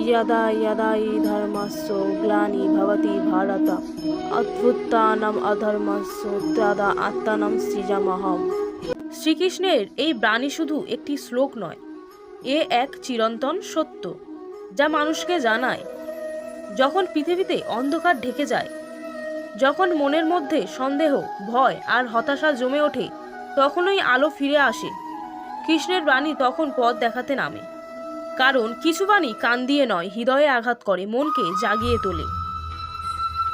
ইয়াদা ইয়াদা ই গ্লানি ভবতি ভারত অদ্ভুতানাম অধর্মস্য তাদা আত্মানাম শ্রীকৃষ্ণের এই বাণী শুধু একটি শ্লোক নয়, এ এক চিরন্তন সত্য, যা মানুষকে জানায়, যখন পৃথিবীতে অন্ধকার ঢেকে যায়, যখন মনের মধ্যে সন্দেহ, ভয় আর হতাশা জমে ওঠে, তখনই আলো ফিরে আসে। কৃষ্ণের বাণী তখন পথ দেখাতে নামে। কারণ কিছু বাণী কান দিয়ে নয়, হৃদয়ে আঘাত করে, মনকে জাগিয়ে তোলে।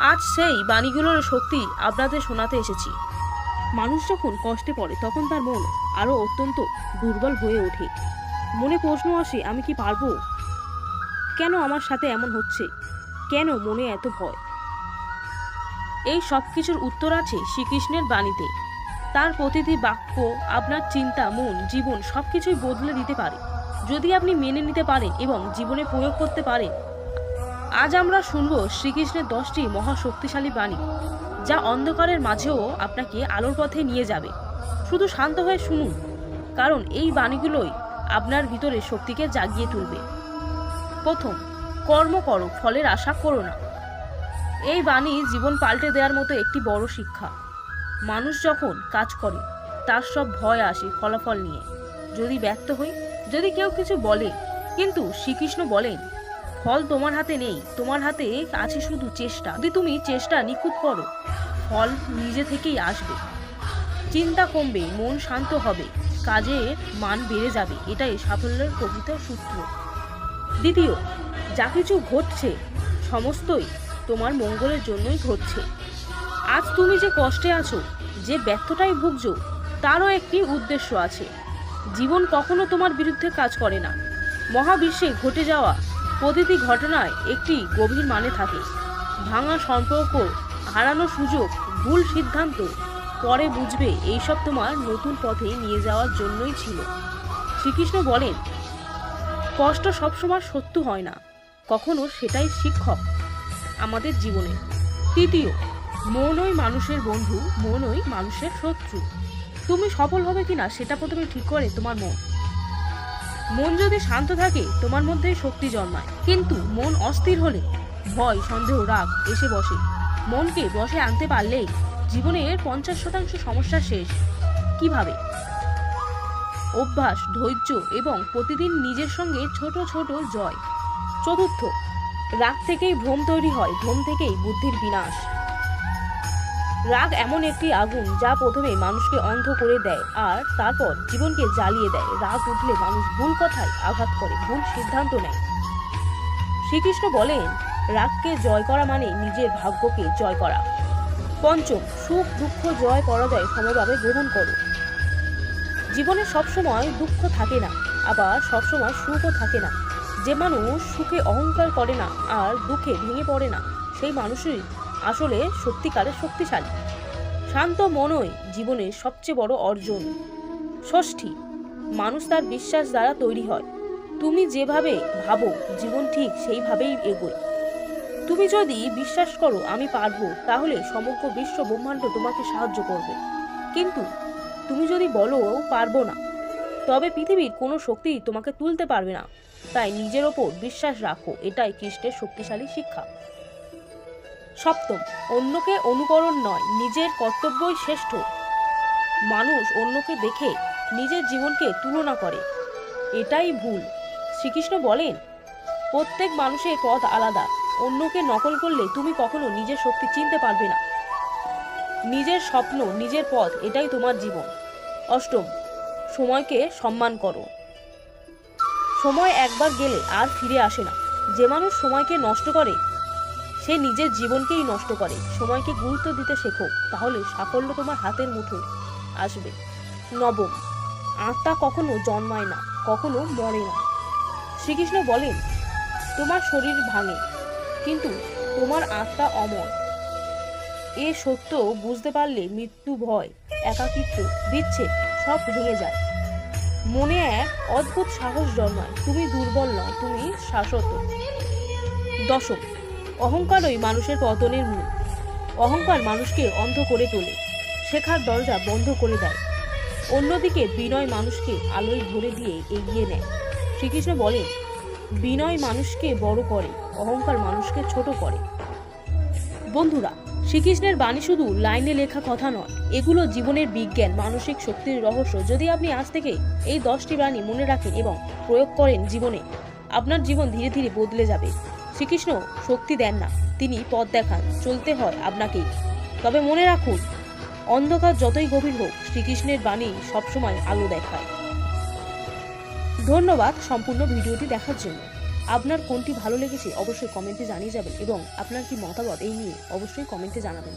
আজ সেই বাণীগুলোর শক্তি আপনাদের শোনাতে এসেছি। মানুষ যখন কষ্টে পড়ে, তখন তার মন আরও অত্যন্ত দুর্বল হয়ে ওঠে। মনে প্রশ্ন আসে, আমি কি পারব? কেন আমার সাথে এমন হচ্ছে? কেন মনে এত ভয়? এই সব কিছুর উত্তর আছে শ্রীকৃষ্ণের বাণীতে। তার প্রতিটি বাক্য, আপনার চিন্তা, মন, জীবন সব কিছুই বদলে দিতে পারে। যদি আপনি মেনে নিতে পারেন এবং জীবনে প্রয়োগ করতে পারেন, আজ আমরা শুনব শ্রীকৃষ্ণের দশটি মহা শক্তিশালী বাণী, যা অন্ধকারের মাঝেও আপনাকে আলোর পথে নিয়ে যাবে। শুধু শান্ত হয়ে শুনুন, কারণ এই বাণীগুলোই আপনার ভিতরে শক্তিকে জাগিয়ে তুলবে। প্রথম, কর্ম করো, ফলের আশা করো না। এই বাণী জীবন পাল্টে দেওয়ার মতো একটি বড় শিক্ষা। মানুষ যখন কাজ করে, তার সব ভয় আসে ফলাফল নিয়ে। যদি ব্যর্থ হই যদি কেউ কিছু বলে, কিন্তু শ্রীকৃষ্ণ বলেন, ফল তোমার হাতে নেই, তোমার হাতে আছে শুধু চেষ্টা। যদি তুমি চেষ্টা নিখুঁত করো, ফল নিজে থেকেই আসবে। চিন্তা কমবে, মন শান্ত হবে কাজের মান বেড়ে যাবে। এটাই সাফল্যের প্রকৃত সূত্র। দ্বিতীয়, যা কিছু ঘটছে, সমস্তই তোমার মঙ্গলের জন্যই ঘটছে। আজ তুমি যে কষ্টে আছো, যে ব্যর্থটাই ভুগছো, তারও একটি উদ্দেশ্য আছে। জীবন কখনো তোমার বিরুদ্ধে কাজ করে না। মহাবিশ্বে ঘটে যাওয়া প্রতিটি ঘটনায় একটি গভীর মানে থাকে। ভাঙা সম্পর্ক, হারানো সুযোগ, ভুল সিদ্ধান্ত, পরে বুঝবে এইসব তোমার নতুন পথে নিয়ে যাওয়ার জন্যই ছিল। শ্রীকৃষ্ণ বলেন, কষ্ট সবসময় সত্য হয় না। কখনো সেটাই শিক্ষক আমাদের জীবনে। তৃতীয়, মনই মানুষের বন্ধু, মনই মানুষের শত্রু। তুমি সফল হবে কিনা সেটা প্রথমে ঠিক করে তোমার মন। মন যদি শান্ত থাকে, তোমার মধ্যে শক্তি জন্মায়। কিন্তু মন অস্থির হলে ভয়, সন্দেহ, রাগ এসে বসে। মনকে বসে আনতে পারলেই জীবনের পঞ্চাশ শতাংশ সমস্যা শেষ। কীভাবে? অভ্যাস, ধৈর্য এবং প্রতিদিন নিজের সঙ্গে ছোট ছোট জয়। চতুর্থ, রাগ থেকেই ভ্রম তৈরি হয়, ভ্রম থেকেই বুদ্ধির বিনাশ। রাগ এমন একটি আগুন যা প্রথমে মানুষকে অন্ধ করে দেয়, আর তারপর জীবনকে জ্বালিয়ে দেয়। রাগ উঠলে মানুষ ভুল কথায় আঘাত করে, ভুল সিদ্ধান্ত নেয়। শ্রীকৃষ্ণ বলেন, রাগকে জয় করা মানে নিজের ভাগ্যকে জয় করা। পঞ্চম, সুখ, দুঃখ, জয়, পরাজয় সমভাবে গ্রহণ করো। জীবনে সবসময় দুঃখ থাকে না, আবার সবসময় সুখও থাকে না। যে মানুষ সুখে অহংকার করে না, আর দুঃখে ভেঙে পড়ে না, সেই মানুষই আসলে সত্যিকারের শক্তিশালী। শান্ত মনই জীবনের সবচেয়ে বড় অর্জন। ষষ্ঠী, মানুষ তার বিশ্বাস দ্বারা তৈরি হয়। তুমি যেভাবে ভাবো, জীবন ঠিক সেইভাবেই এগোয়। তুমি যদি বিশ্বাস করো আমি পারব, তাহলে সমগ্র বিশ্ব ব্রহ্মাণ্ড তোমাকে সাহায্য করবে। কিন্তু তুমি যদি বলো পারব না, তবে পৃথিবীর কোনো শক্তি তোমাকে তুলতে পারবে না। তাই নিজের ওপর বিশ্বাস রাখো, এটাই কৃষ্ণের শক্তিশালী শিক্ষা। সপ্তম, অন্যকে অনুকরণ নয়, নিজের কর্তব্যই শ্রেষ্ঠ। মানুষ অন্যকে দেখে নিজের জীবনকে তুলনা করে। এটাই ভুল। শ্রীকৃষ্ণ বলেন, প্রত্যেক মানুষের পথ আলাদা, অন্যকে নকল করলে তুমি কখনো নিজের শক্তি চিনতে পারবে না। নিজের স্বপ্ন, নিজের পথ, এটাই তোমার জীবন। অষ্টম, সময়কে সম্মান করো। সময় একবার গেলে আর ফিরে আসে না। যে মানুষ সময়কে নষ্ট করে সে নিজের জীবনকেই নষ্ট করে, সময়কে গুরুত্ব দিতে শেখো, তাহলে সাফল্য তোমার হাতের মুঠোয় আসবে। নবম, আত্মা কখনো জন্মায় না, কখনো মরে না। শ্রীকৃষ্ণ বলেন, তোমার শরীর ভাঙে, কিন্তু তোমার আত্মা অমর। এ সত্য বুঝতে পারলে মৃত্যু ভয়, একাকিত্ব, বিচ্ছেদ সব ভেঙে যায়। মনে এক অদ্ভুত সাহস জন্মায়, তুমি দুর্বল নয়, তুমি শাশ্বত। দশম অহংকারই মানুষের পতনের মূল। অহংকার মানুষকে অন্ধ করে তোলে, শেখার দরজা বন্ধ করে দেয়। অন্যদিকে বিনয় মানুষকে আলোয় ভরে দিয়ে এগিয়ে নেয়। শ্রীকৃষ্ণ বলেন, বিনয় মানুষকে বড় করে, অহংকার মানুষকে ছোট করে। বন্ধুরা, শ্রীকৃষ্ণের বাণী শুধু লাইনে লেখা কথা নয়, এগুলো জীবনের বিজ্ঞান, মানসিক শক্তির রহস্য। যদি আপনি আজ থেকে এই দশটি বাণী মনে রাখেন এবং প্রয়োগ করেন জীবনে, আপনার জীবন ধীরে ধীরে বদলে যাবে। শ্রীকৃষ্ণ শক্তি দেন না। তিনি পথ দেখান, চলতে হয় আপনাকেই। তবে মনে রাখুন, অন্ধকার যতই গভীর হোক, শ্রীকৃষ্ণের বাণী সবসময় আলো দেখায়। ধন্যবাদ সম্পূর্ণ ভিডিওটি দেখার জন্য। আপনার কোনটি ভালো লেগেছে অবশ্যই কমেন্টে জানিয়ে যাবেন এবং আপনার কি মতামত এই নিয়ে অবশ্যই কমেন্টে জানাবেন।